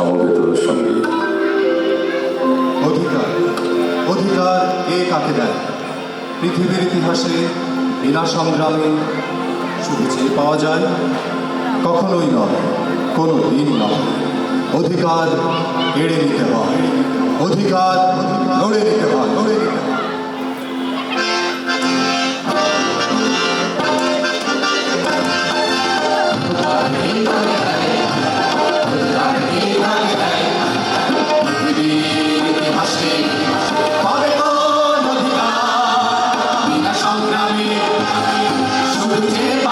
সমবেত সঙ্গে। অধিকার অধিকার কে কাকে দেয়? পৃথিবীর ইতিহাসে বিনা সংগ্রামে শুধু চেয়ে পাওয়া যায়, কখনোই নয়, কোনো দিন নয়। অধিকার কেড়ে নিতে হয়, অধিকার লড়ে নিতে হয় লড়ে Shubh Deva.